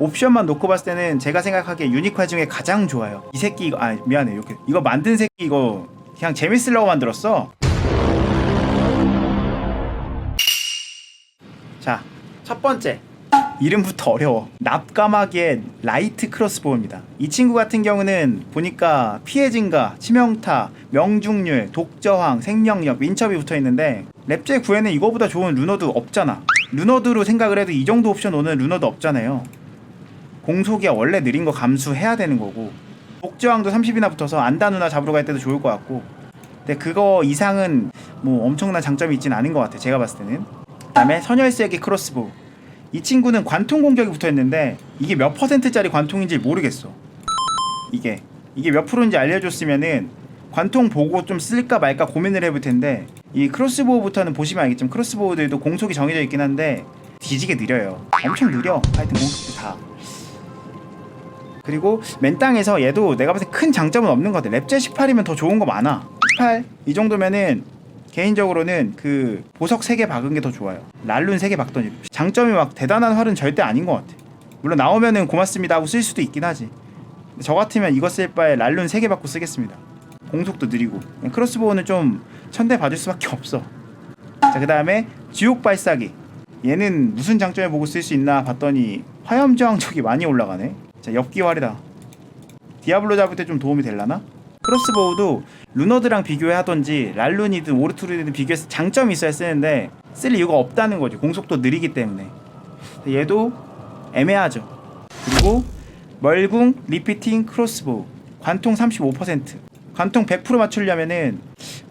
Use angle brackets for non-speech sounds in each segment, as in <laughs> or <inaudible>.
옵션만 놓고 봤을 때는 제가 생각하기에 유니화 중에 가장 좋아요. 이 새끼 이거 아 미안해 이렇게 이거 만든 새끼 이거 그냥 재밌으려고 만들었어. 자, 첫 번째. 이름부터 어려워. 납감하기의 라이트 크로스보우입니다. 이 친구 같은 경우는 보니까 피해 증가, 치명타, 명중률, 독저항, 생명력, 민첩이 붙어 있는데 랩제 9에는 이거보다 좋은 루너드 없잖아. 루너드로 생각을 해도 이 정도 옵션 오는 루너드 없잖아요. 공속이 원래 느린 거 감수해야 되는 거고 독저항도 30이나 붙어서 안다 누나 잡으러 갈 때도 좋을 것 같고 근데 그거 이상은 뭐 엄청난 장점이 있진 않은 것 같아 제가 봤을 때는. 그 다음에 선열세기 크로스보우. 이 친구는 관통 공격이 붙어 있는데 이게 몇 퍼센트짜리 관통인지 모르겠어. 이게 이게 몇 프로인지 알려줬으면은 관통 보고 좀 쓸까 말까 고민을 해볼 텐데 이 크로스보우부터는 보시면 알겠지만 크로스보우들도 공속이 정해져 있긴 한데 뒤지게 느려요. 엄청 느려. 하여튼 공속도 다 그리고 맨땅에서 얘도 내가 봤을 때 큰 장점은 없는 것 같아. 랩제 18이면 더 좋은 거 많아. 18 이 정도면은 개인적으로는 그 보석 3개 박은 게 더 좋아요. 랄룬 3개 박던지. 장점이 막 대단한 활은 절대 아닌 것 같아. 물론 나오면은 고맙습니다 하고 쓸 수도 있긴 하지. 저 같으면 이거 쓸 바에 랄룬 3개 받고 쓰겠습니다. 공속도 느리고. 크로스보우는 좀 천대 받을 수밖에 <laughs> 없어. 자, 그 다음에 지옥 발사기. 얘는 무슨 장점을 보고 쓸 수 있나 봤더니 화염 저항력이 많이 올라가네. 자, 엽기활이다. 디아블로 잡을 때 좀 도움이 될라나? 크로스보우도 루너드랑 비교해 하던지 랄룬이든 오르투르든 비교해서 장점이 있어야 쓰는데 쓸 이유가 없다는 거죠. 공속도 느리기 때문에. 얘도 애매하죠. 그리고 멀궁 리피팅 크로스보우 관통 35% 관통 100% 맞추려면은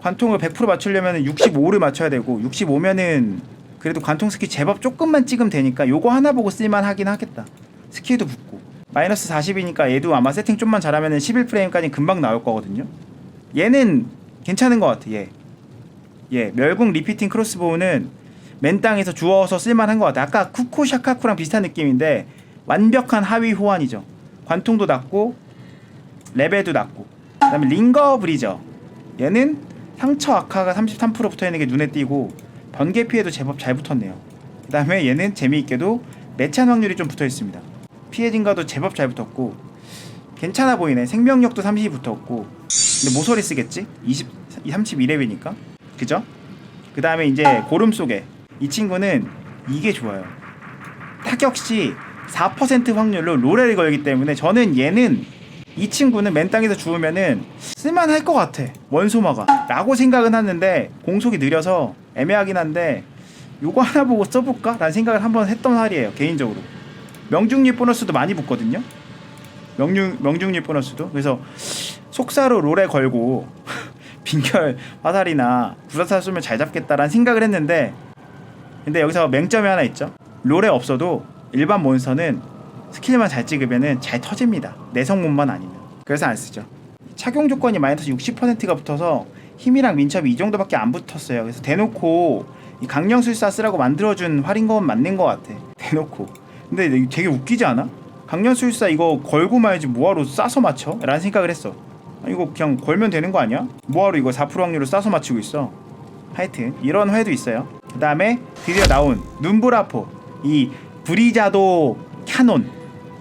관통을 100% 맞추려면은 65를 맞춰야 되고 65면은 그래도 관통 스킬 제법 조금만 찍으면 되니까 요거 하나 보고 쓸만 하긴 하겠다. 스킬도 붙고 마이너스 40이니까 얘도 아마 세팅 좀만 잘하면은 11프레임까지 금방 나올 거거든요. 얘는 괜찮은 것 같아. 얘. 얘 멸궁 리피팅 크로스보우는 맨 땅에서 주워서 쓸만한 것 같아. 아까 쿠코 샤카쿠랑 비슷한 느낌인데 완벽한 하위 호환이죠. 관통도 낮고 레벨도 낮고. 그다음에 링거 브리저. 얘는 상처 악화가 33% 붙어 있는 게 눈에 띄고 번개 피해도 제법 잘 붙었네요. 그다음에 얘는 재미있게도 매찬 확률이 좀 붙어 있습니다. 피해 증가도 제법 잘 붙었고 괜찮아 보이네. 생명력도 30이 붙었고 근데 모서리 쓰겠지? 20 32렙이니까 그죠? 그 다음에 이제 고름 속에 이 친구는 이게 좋아요. 타격 시 4% 확률로 로레를 걸기 때문에 저는 얘는 이 친구는 맨 땅에서 주우면은 쓸만할 것 같아 원소마가 라고 생각은 하는데 공속이 느려서 애매하긴 한데 요거 하나 보고 써볼까? 라는 생각을 한번 했던 할이에요 개인적으로 명중률 보너스도 많이 붙거든요. 명중, 명중률 보너스도. 그래서 속사로 롤에 걸고 <laughs> 빈결 화살이나 불화살 쏘면 잘 잡겠다라는 생각을 했는데 근데 여기서 맹점이 하나 있죠. 롤에 없어도 일반 몬스터는 스킬만 잘 찍으면은 잘 터집니다. 내성문만 아니면. 그래서 안 쓰죠. 착용 조건이 마이너스 60%가 붙어서 힘이랑 민첩이 이 정도밖에 안 붙었어요. 그래서 대놓고 이 강령술사 쓰라고 만들어준 활인 건 맞는 것 같아. 대놓고 근데 되게 웃기지 않아? 강령술사 이거 걸고 말지 뭐하러 싸서 맞춰? 라는 생각을 했어. 아, 이거 그냥 걸면 되는 거 아니야? 뭐하러 이거 4% 확률로 싸서 맞추고 있어? 하여튼 이런 회도 있어요. 그 다음에 드디어 나온 눈브라포. 이 브리자도 캐논.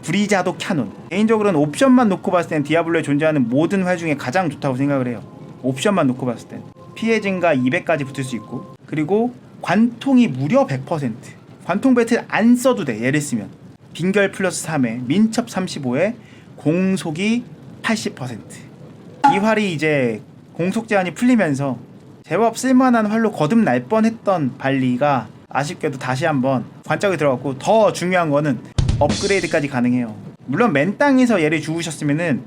브리자도 캐논. 개인적으로는 옵션만 놓고 봤을 땐 디아블로에 존재하는 모든 회 중에 가장 좋다고 생각을 해요. 옵션만 놓고 봤을 땐. 피해 증가 200까지 붙을 수 있고. 그리고 관통이 무려 100% 관통 배틀 안 써도 돼 얘를 쓰면 빈결 플러스 3에 민첩 35에 공속이 80%이 활이 이제 공속 제한이 풀리면서 제법 쓸만한 활로 거듭날 뻔했던 발리가 아쉽게도 다시 한번 관짝에 들어갔고 더 중요한 거는 업그레이드까지 가능해요. 물론 맨 땅에서 얘를 주우셨으면은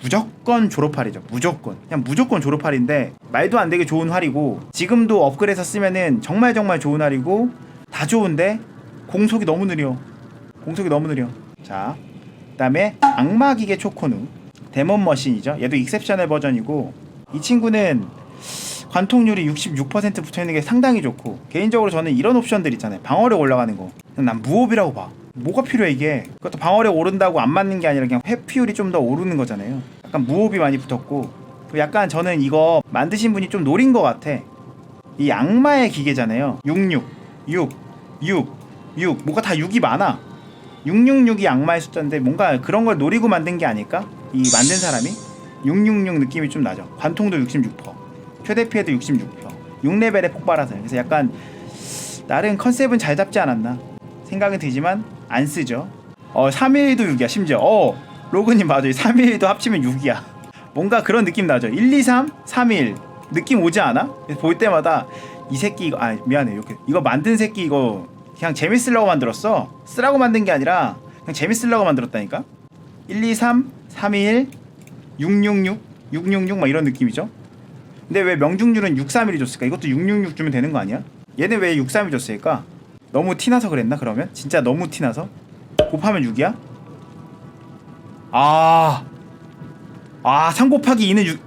무조건 졸업활이죠. 무조건 그냥 무조건 졸업활인데 말도 안 되게 좋은 활이고 지금도 업그레이드 쓰면은 정말 정말 좋은 활이고 다 좋은데 공속이 너무 느려. 공속이 너무 느려. 자, 그다음에 악마 기계 초코누 데몬 머신이죠. 얘도 익셉셔널 버전이고 이 친구는 관통률이 66% 붙어 있는 게 상당히 좋고 개인적으로 저는 이런 옵션들 있잖아요. 방어력 올라가는 거. 난 무호비라고 봐. 뭐가 필요해 이게? 그것도 방어력 오른다고 안 맞는 게 아니라 그냥 회피율이 좀 더 오르는 거잖아요. 약간 무호비 많이 붙었고 약간 저는 이거 만드신 분이 좀 노린 것 같아. 이 악마의 기계잖아요. 66, 6, 6, 6 뭐가 다 6이 많아. 666이 악마의 숫자인데 뭔가 그런 걸 노리고 만든 게 아닐까? 이 만든 사람이 666 느낌이 좀 나죠. 관통도 66%, 최대 피해도 66%, 6레벨에 폭발하세요. 그래서 약간 나름 컨셉은 잘 잡지 않았나 생각은 들지만 안 쓰죠. 어 3일도 6이야 심지어. 어 로그님 맞아요. 3일도 합치면 6이야. 뭔가 그런 느낌 나죠. 1, 2, 3, 3일 느낌 오지 않아? 볼 때마다 이 새끼 이거 아 미안해 이렇게 이거 만든 새끼 이거 그냥 재밌으려고 만들었어. 쓰라고 만든 게 아니라 그냥 재밌으려고 만들었다니까. 1, 2, 3, 3, 1, 666, 666 막 이런 느낌이죠. 근데 왜 명중률은 6, 3, 1이 줬을까? 이것도 666 주면 되는 거 아니야? 얘는 왜 6, 3이 줬을까? 너무 티나서 그랬나 그러면? 진짜 너무 티나서? 곱하면 6이야? 아, 아, 3 곱하기 2는 6.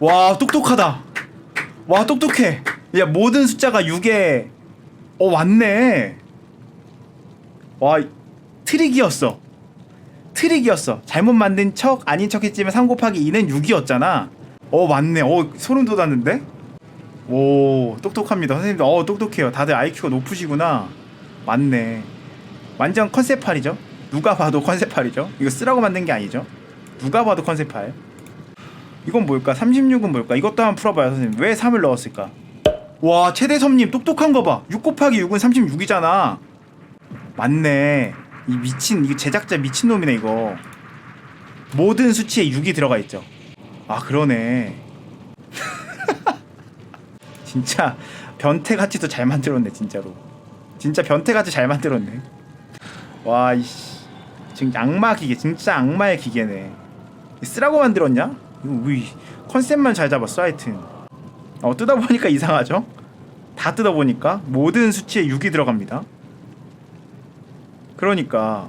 와, 똑똑하다. 와, 똑똑해. 야, 모든 숫자가 6에, 어, 맞네. 와, 트릭이었어. 트릭이었어. 잘못 만든 척, 아닌 척 했지만 3 곱하기 2는 6이었잖아. 어, 맞네. 어, 소름 돋았는데? 오, 똑똑합니다. 선생님들, 어, 똑똑해요. 다들 IQ가 높으시구나. 맞네. 완전 컨셉팔이죠. 누가 봐도 <laughs> 컨셉팔이죠. 이거 쓰라고 만든 게 아니죠. 누가 봐도 컨셉팔. 이건 뭘까? 36은 뭘까? 이것도 한번 풀어봐요, 선생님. 왜 3을 넣었을까? 와, 최대섭님 똑똑한 거 봐. 6 곱하기 6은 36이잖아. 맞네. 이 미친, 이거 제작자 미친놈이네, 이거. 모든 수치에 6이 들어가 있죠. 아, 그러네. <laughs> 진짜 변태같이도 잘 만들었네, 진짜로. 진짜 변태같이 잘 만들었네. 와 이씨 지금 악마 기계 진짜 악마의 기계네 쓰라고 만들었냐? 왜 컨셉만 잘 잡았어 하여튼 어 뜯어보니까 <laughs> 이상하죠? 다 뜯어보니까 모든 수치에 6이 들어갑니다 그러니까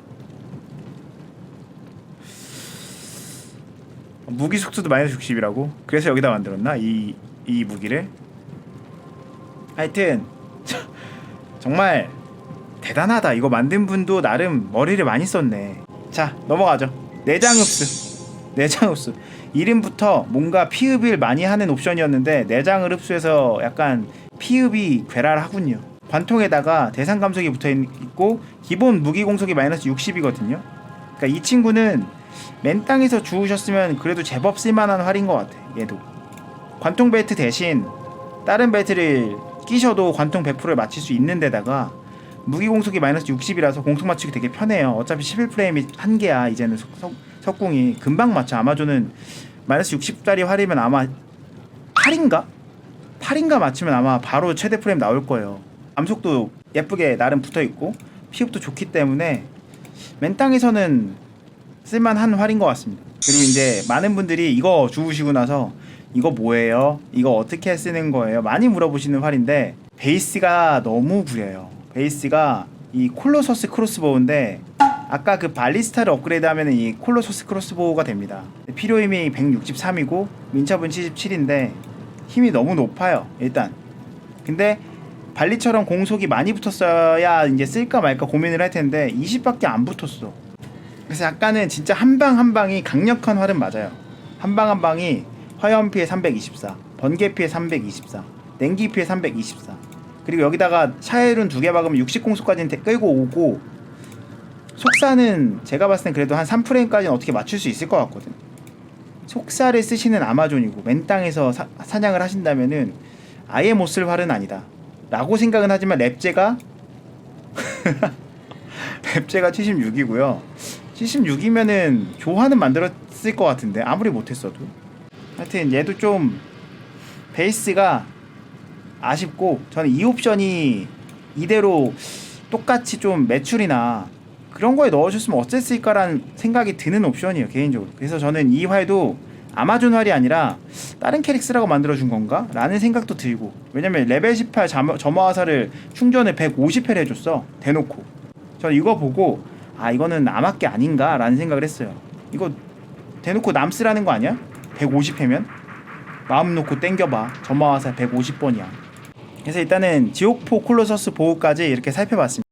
무기 속도도 마이너스 60이라고? 그래서 여기다 만들었나? 이, 이 무기를? 하여튼 정말 대단하다. 이거 만든 분도 나름 머리를 많이 썼네. 자, 넘어가죠. 내장 흡수. 내장 흡수. 이름부터 뭔가 피흡을 많이 하는 옵션이었는데 내장을 흡수해서 약간 피흡이 괴랄하군요. 관통에다가 대상 감속이 붙어 있고 기본 무기 공속이 마이너스 60이거든요. 그러니까 이 친구는 맨 땅에서 주우셨으면 그래도 제법 쓸만한 활인 것 같아. 얘도. 관통 벨트 대신 다른 벨트를 끼셔도 관통 100%를 맞출 수 있는 데다가 무기 공속이 마이너스 60이라서 공속 맞추기 되게 편해요. 어차피 11프레임이 한 개야. 이제는 석, 석, 석궁이 금방 맞춰. 아마존은 마이너스 60짜리 활이면 아마 8인가? 8인가 맞추면 아마 바로 최대 프레임 나올 거예요. 암속도 예쁘게 나름 붙어 있고 피흡도 좋기 때문에 맨 땅에서는 쓸만한 활인 것 같습니다. 그리고 이제 많은 분들이 이거 주우시고 나서 이거 뭐예요? 이거 어떻게 쓰는 거예요? 많이 물어보시는 활인데 베이스가 너무 구려요. 베이스가 이 콜로서스 크로스보우인데 아까 그 발리스타를 업그레이드 하면 이 콜로서스 크로스보우가 됩니다. 필요 힘이 163이고 민첩은 77인데 힘이 너무 높아요. 일단. 근데 발리처럼 공속이 많이 붙었어야 이제 쓸까 말까 고민을 할 텐데 20밖에 안 붙었어. 그래서 약간은 진짜 한 방 한 방이 강력한 활은 맞아요. 한 방 한 방이 화염 피해 324, 번개 피해 324, 냉기 피해 324. 그리고 여기다가 샤엘은 두개 박으면 60공속까지는 끌고 오고 속사는 제가 봤을 땐 그래도 한 3프레임까지는 어떻게 맞출 수 있을 것 같거든. 속사를 쓰시는 아마존이고 맨 땅에서 사, 사냥을 하신다면은 아예 못 쓸 활은 아니다. 라고 생각은 하지만 랩제가 <laughs> 랩제가 76이고요. 76이면은 조화는 만들었을 것 같은데 아무리 못했어도 하여튼 얘도 좀 베이스가 아쉽고 저는 이 옵션이 이대로 똑같이 좀 매출이나 그런 거에 넣어줬으면 어땠을까라는 생각이 드는 옵션이에요 개인적으로 그래서 저는 이 활도 아마존 활이 아니라 다른 캐릭스라고 만들어준 건가? 라는 생각도 들고 왜냐면 레벨 18 점화- 점화화살을 충전을 150회를 해줬어 대놓고 저는 이거 보고 아 이거는 남았게 아닌가 라는 생각을 했어요 이거 대놓고 남쓰라는 거 아니야? 150회면? 마음 놓고 땡겨봐 점화화살 150번이야 그래서 일단은 지옥포 콜로서스 보호까지 이렇게 살펴봤습니다